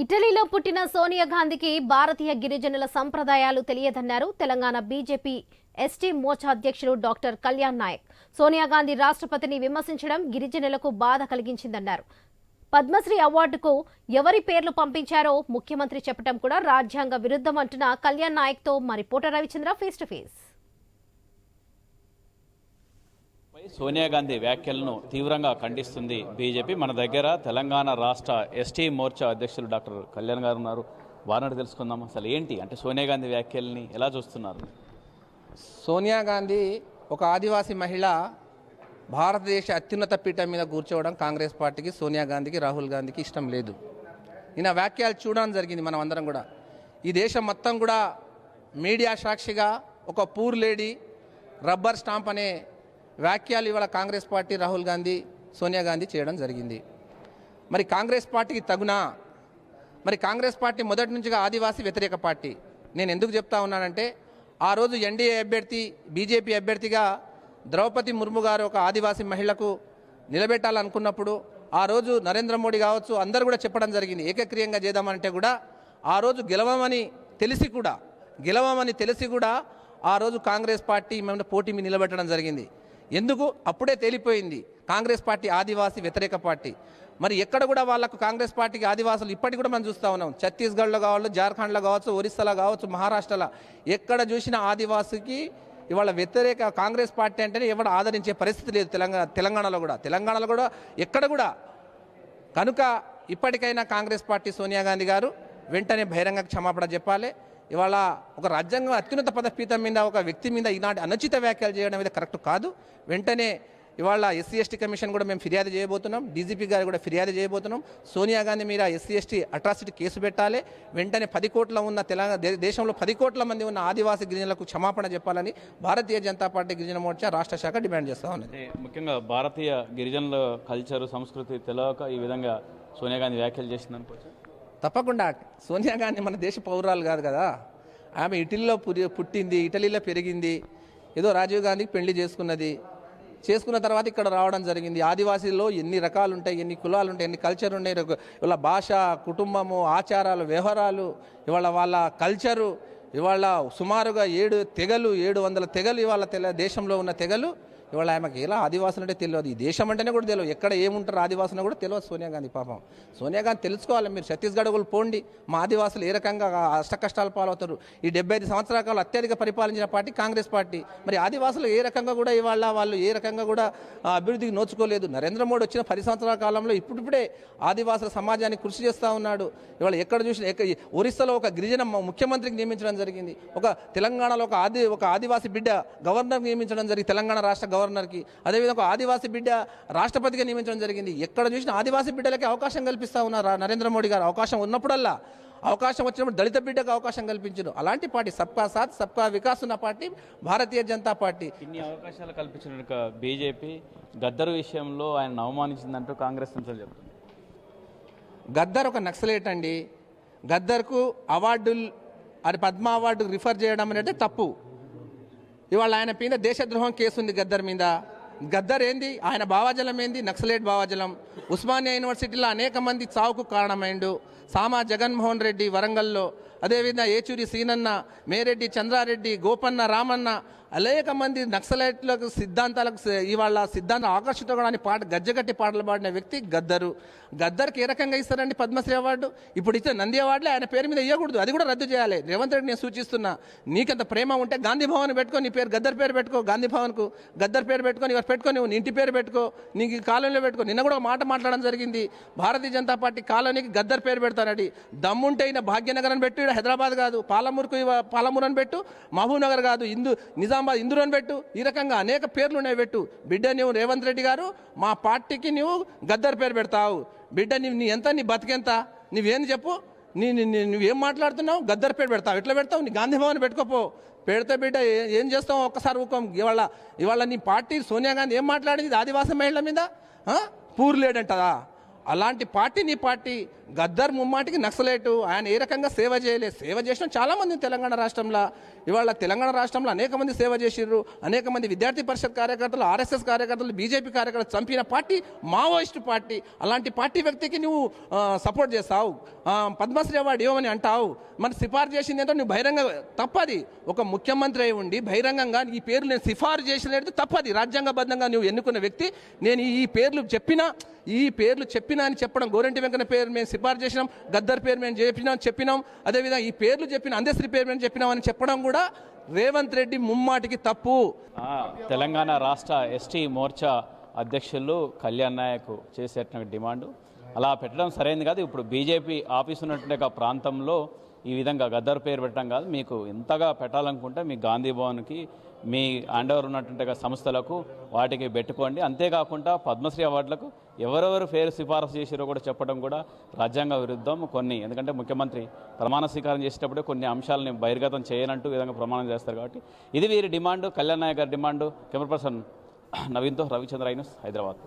ఇటలీలో పుట్టిన సోనియా గాంధీకి భారతీయ గిరిజనుల సంప్రదాయాలు తెలియదన్నారు తెలంగాణ బీజేపీ ఎస్టీ మోర్చా అధ్యక్షుడు డాక్టర్ కళ్యాణ్ నాయక్. సోనియా గాంధీ రాష్ట్రపతిని విమర్శించడం గిరిజనులకు బాధ కలిగించిందన్నారు. పద్మశ్రీ అవార్డుకు ఎవరి పేర్లు పంపించారో ముఖ్యమంత్రి చెప్పడం కూడా రాజ్యాంగ విరుద్ధం అంటున్న కళ్యాణ్ నాయక్తో మా reporter Ravichandra face to face Sonia Gandhi వ్యాఖ్యలను తీవ్రంగా ఖండిస్తుంది బీజేపీ. మన దగ్గర తెలంగాణ రాష్ట్ర ఎస్టీ మోర్చా అధ్యక్షులు డాక్టర్ కళ్యాణ్ గారు ఉన్నారు. వారిని తెలుసుకుందాం అసలు ఏంటి? అంటే సోనియా గాంధీ వ్యాఖ్యల్ని ఎలా చూస్తున్నారు? సోనియా గాంధీ ఒక ఆదివాసీ మహిళ భారతదేశ అత్యున్నత పీఠం మీద కూర్చోవడం కాంగ్రెస్ పార్టీకి సోనియా గాంధీకి రాహుల్ గాంధీకి ఇష్టం లేదు. ఈయన వ్యాఖ్యలు చూడడం జరిగింది మనం అందరం కూడా. ఈ దేశం మొత్తం కూడా మీడియా సాక్షిగా ఒక పూర్ లేడీ రబ్బర్ స్టాంప్ అనే వ్యాఖ్యలు ఇవాళ కాంగ్రెస్ పార్టీ రాహుల్ గాంధీ సోనియా గాంధీ చేయడం జరిగింది. మరి కాంగ్రెస్ పార్టీకి తగునా? మరి కాంగ్రెస్ పార్టీ మొదటి నుంచిగా ఆదివాసీ వ్యతిరేక పార్టీ. నేను ఎందుకు చెప్తా ఉన్నానంటే ఆ రోజు ఎన్డీఏ అభ్యర్థి బీజేపీ అభ్యర్థిగా ద్రౌపది ముర్ము గారు ఒక ఆదివాసీ మహిళకు నిలబెట్టాలనుకున్నప్పుడు ఆ రోజు నరేంద్ర మోడీ కావచ్చు అందరూ కూడా చెప్పడం జరిగింది. ఏకక్రియంగా చేద్దామంటే కూడా ఆ రోజు గెలవమని తెలిసి కూడా గెలవమని తెలిసి కూడా ఆ రోజు కాంగ్రెస్ పార్టీ మేము పోటీ మీద నిలబెట్టడం జరిగింది. ఎందుకు? అప్పుడే తేలిపోయింది. కాంగ్రెస్ పార్టీ ఆదివాసీ వ్యతిరేక పార్టీ. మరి ఎక్కడ కూడా వాళ్ళకు కాంగ్రెస్ పార్టీకి ఆదివాసులు ఇప్పటికి కూడా మనం చూస్తూ ఉన్నాం. ఛత్తీస్గఢ్లో కావచ్చు జార్ఖండ్లో కావచ్చు ఒరిస్సాలో కావచ్చు మహారాష్ట్రలో. ఎక్కడ చూసినా ఆదివాసికి ఇవాళ వ్యతిరేక కాంగ్రెస్ పార్టీ అంటేనే ఎవడు ఆదరించే పరిస్థితి లేదు తెలంగాణ తెలంగాణలో కూడా. తెలంగాణలో కూడా ఎక్కడ కూడా. కనుక ఇప్పటికైనా కాంగ్రెస్ పార్టీ సోనియా గాంధీ గారు వెంటనే బహిరంగ క్షమాపణ చెప్పాలి. ఇవాళ ఒక రాజ్యాంగం అత్యున్నత పదపీఠం మీద ఒక వ్యక్తి మీద ఈనాటి అనుచిత వ్యాఖ్యలు చేయడం అనేది కరెక్ట్ కాదు. వెంటనే ఇవాళ ఎస్సీ ఎస్టీ కమిషన్ కూడా మేము ఫిర్యాదు చేయబోతున్నాం. డీజీపీ గారు కూడా ఫిర్యాదు చేయబోతున్నాం. సోనియా గాంధీ మీద ఎస్సీ ఎస్టీ అట్రాసిటీ కేసు పెట్టాలి. వెంటనే పది కోట్ల ఉన్న తెలంగాణ దేశంలో పది కోట్ల మంది ఉన్న ఆదివాసీ గిరిజనులకు క్షమాపణ చెప్పాలని భారతీయ జనతా పార్టీ గిరిజన మోర్చా రాష్ట్ర శాఖ డిమాండ్ చేస్తా ఉన్నది. ముఖ్యంగా భారతీయ గిరిజనుల కల్చర్ సంస్కృతి తెలియక ఈ విధంగా సోనియా గాంధీ వ్యాఖ్యలు చేసిందనుకోవచ్చు తప్పకుండా. సోనియా గాంధీ మన దేశ పౌరాలు కాదు కదా. ఆమె ఇటలీలో పురి పుట్టింది ఇటలీలో పెరిగింది ఏదో రాజీవ్ గాంధీకి పెళ్ళి చేసుకున్నది. చేసుకున్న తర్వాత ఇక్కడ రావడం జరిగింది. ఆదివాసీల్లో ఎన్ని రకాలు ఉంటాయి ఎన్ని కులాలు ఉంటాయి ఎన్ని కల్చర్ ఉన్నాయి ఇవాళ భాష కుటుంబము ఆచారాలు వ్యవహారాలు ఇవాళ వాళ్ళ కల్చరు ఇవాళ సుమారుగా ఏడు తెగలు ఏడు వందల తెగలు ఇవాళ తెల దేశంలో ఉన్న తెగలు ఇవాళ ఆమెకి ఎలా ఆదివాసులు అంటే తెలియదు. ఈ దేశం అంటేనే కూడా తెలియదు. ఎక్కడ ఏముంటారు ఆదివాసులు కూడా తెలియదు సోనియా గాంధీ పాపం. సోనియా గాంధీ తెలుసుకోవాలి. మీరు ఛత్తీస్గఢ్ వాళ్ళు పోండి. మా ఆదివాసులు ఏ రకంగా అష్ట కష్టాలు పాలవుతారు? ఈ డెబ్బై ఐదు సంవత్సరాల కాలం అత్యధిక పరిపాలించిన పార్టీ కాంగ్రెస్ పార్టీ. మరి ఆదివాసులు ఏ రకంగా కూడా ఇవాళ వాళ్ళు ఏ రకంగా కూడా అభివృద్ధికి నోచుకోలేదు. నరేంద్ర మోడీ వచ్చిన పది సంవత్సరాల కాలంలో ఇప్పుడిప్పుడే ఆదివాసుల సమాజానికి కృషి చేస్తూ ఉన్నాడు. ఇవాళ ఎక్కడ చూసిన ఎక్క ఒరిస్సాలో ఒక గిరిజన ముఖ్యమంత్రికి నియమించడం జరిగింది. ఒక తెలంగాణలో ఒక ఆది ఒక ఆదివాసీ బిడ్డ గవర్నర్ నియమించడం జరిగింది. తెలంగాణ రాష్ట్ర గవర్నర్కి. అదేవిధంగా ఒక ఆదివాసి బిడ్డ రాష్ట్రపతిగా నియమించడం జరిగింది. ఎక్కడ చూసినా ఆదివాసి బిడ్డలకి అవకాశం కల్పిస్తూ ఉన్నారు నరేంద్ర మోడీ గారు. అవకాశం ఉన్నప్పుడల్లా అవకాశం వచ్చినప్పుడు దళిత బిడ్డకు అవకాశం కల్పించారు అలాంటి పార్టీ సబ్కా సాత్ సబ్కా వికాస్ ఉన్న పార్టీ భారతీయ జనతా పార్టీ. ఇన్ని అవకాశాలు కల్పించిన బీజేపీ గద్దరు విషయంలో ఆయన అవమానించిందంటూ కాంగ్రెస్ నుంచి చెప్తుంది గద్దర్ ఒక నక్సలేట్ అండి. గద్దర్కు అవార్డులు అది పద్మ అవార్డు రిఫర్ చేయడం అనేది తప్పు. ఇవాళ ఆయన మీద దేశద్రోహం కేసు ఉంది గద్దర్ మీద. గద్దర్ ఏంది? ఆయన భావాజలం ఏంది? నక్సలేట్ భావాజలం. ఉస్మానియా యూనివర్సిటీలో అనేక మంది చావుకు కారణమైండు. సామా జగన్మోహన్ రెడ్డి వరంగల్లో అదేవిధంగా ఏచూరి సీనన్న మేరెడ్డి చంద్రారెడ్డి గోపన్న రామన్న అనేక మంది నక్సలైట్లకు సిద్ధాంతాలకు ఇవాళ సిద్ధాంతం ఆకర్షితని పాట గజ్జగట్టి పాటలు పాడిన వ్యక్తి గద్దరు. గద్దర్కి ఏ రకంగా ఇస్తారండి పద్మశ్రీ అవార్డు? ఇప్పుడు ఇచ్చే నంది అవార్డులే ఆయన పేరు మీద ఇవ్వకూడదు అది కూడా రద్దు చేయాలి. రేవంత్ రెడ్డి నేను సూచిస్తున్నా నీకంత ప్రేమ ఉంటే గాంధీ భవన్ పెట్టుకో నీ పేరు గద్దర్ పేరు పెట్టుకో గాంధీ భవన్కు. గద్దర్ పేరు పెట్టుకొని ఇవాళ పెట్టుకొని నీ ఇంటి పేరు పెట్టుకో నీకు ఈ కాలనీలో పెట్టుకో. నిన్న కూడా ఒక మాట మాట్లాడడం జరిగింది. భారతీయ జనతా పార్టీ కాలనీకి గద్దర్ పేరు పెడతానండి దమ్ముంటే ఈయన భాగ్యనగర్ అని పెట్టు హైదరాబాద్ కాదు. పాలమూరుకు పాలమూరు అని పెట్టు. మహబూబ్ నగర్ కాదు ఇందు నిజామాబాద్ ఇందూరు పెట్టు. ఈ రకంగా అనేక పేర్లు ఉన్నాయి పెట్టు. బిడ్డ నువ్వు రేవంత్ రెడ్డి గారు మా పార్టీకి నువ్వు గద్దర్ పేరు పెడతావు. బిడ్డ నీ నీ ఎంత నీ బతికెంత? నువ్వేం చెప్పు? నీ నువ్వేం మాట్లాడుతున్నావు? గద్దర్ పేరు పెడతావు. ఎట్లా పెడతావు? నీ గాంధీ భవన్ పెట్టుకోపో. పెడితే బిడ్డ ఏం చేస్తావు? ఒక్కసారి ఊకం. ఇవాళ ఇవాళ నీ పార్టీ సోనియా గాంధీ ఏం మాట్లాడింది? ఆదివాసీ మహిళల మీద? పూర్లేడంటదా పూర్ లేడంటదా? అలాంటి పార్టీ నీ పార్టీ. గద్దర్ ముమ్మాటికి నక్సలేటు. ఆయన ఏ రకంగా సేవ చేయలేదు సేవ చేసిన చాలామంది తెలంగాణ రాష్ట్రంలో ఇవాళ తెలంగాణ రాష్ట్రంలో అనేక మంది సేవ చేసిర్రు. అనేక మంది విద్యార్థి పరిషత్ కార్యకర్తలు ఆర్ఎస్ఎస్ కార్యకర్తలు బీజేపీ కార్యకర్తలు చంపిన పార్టీ మావోయిస్ట్ పార్టీ. అలాంటి పార్టీ వ్యక్తికి నువ్వు సపోర్ట్ చేస్తావు. పద్మశ్రీ అవార్డు ఇవ్వమని అంటావు. మరి సిఫార్సు చేసింది ఏంటో నువ్వు బహిరంగ తప్పది. ఒక ముఖ్యమంత్రి అయి ఉండి బహిరంగంగా ఈ పేర్లు నేను సిఫార్సు చేసినట్టు తప్పది. రాజ్యాంగబద్ధంగా నువ్వు ఎన్నుకున్న వ్యక్తి నేను ఈ పేర్లు చెప్పినా ఈ పేర్లు చెప్పినా అని చెప్పడం గోరంటి వెంకన్న పేరు మేము సిఫార్సు చేసినాం. గద్దర్ పేరు మేము చెప్పినాం చెప్పినాం. అదేవిధంగా ఈ పేర్లు చెప్పిన అందశ్రీ పేరు మేము చెప్పినాం అని చెప్పడం కూడా రేవంత్ రెడ్డి ముమ్మాటికి తప్పు. తెలంగాణ రాష్ట్ర ఎస్టీ మోర్చా అధ్యక్షులు కళ్యాణ్ నాయక్ చేసేట డిమాండ్. అలా పెట్టడం సరైంది కాదు. ఇప్పుడు బీజేపీ ఆఫీస్ ఉన్నటువంటి ప్రాంతంలో ఈ విధంగా గద్దర్ పేరు పెట్టడం కాదు మీకు ఎంతగా పెట్టాలనుకుంటే మీ గాంధీ భవన్కి మీ అండవర్ ఉన్నటువంటి సంస్థలకు వాటికి పెట్టుకోండి. అంతేకాకుండా పద్మశ్రీ అవార్డులకు ఎవరెవరు పేరు సిఫారసు చేసిరో కూడా చెప్పడం కూడా రాజ్యాంగ విరుద్ధం కొన్ని. ఎందుకంటే ముఖ్యమంత్రి ప్రమాణ స్వీకారం చేసేటప్పుడే కొన్ని అంశాలని బహిర్గతం చేయనంటూ విధంగా ప్రమాణం చేస్తారు కాబట్టి. ఇది వీరి డిమాండ్ కళ్యాణ్ నాయక్ గారి డిమాండ్. కెమెరా పర్సన్ నవీన్తో రవిచంద్ర ఐనస్ హైదరాబాద్.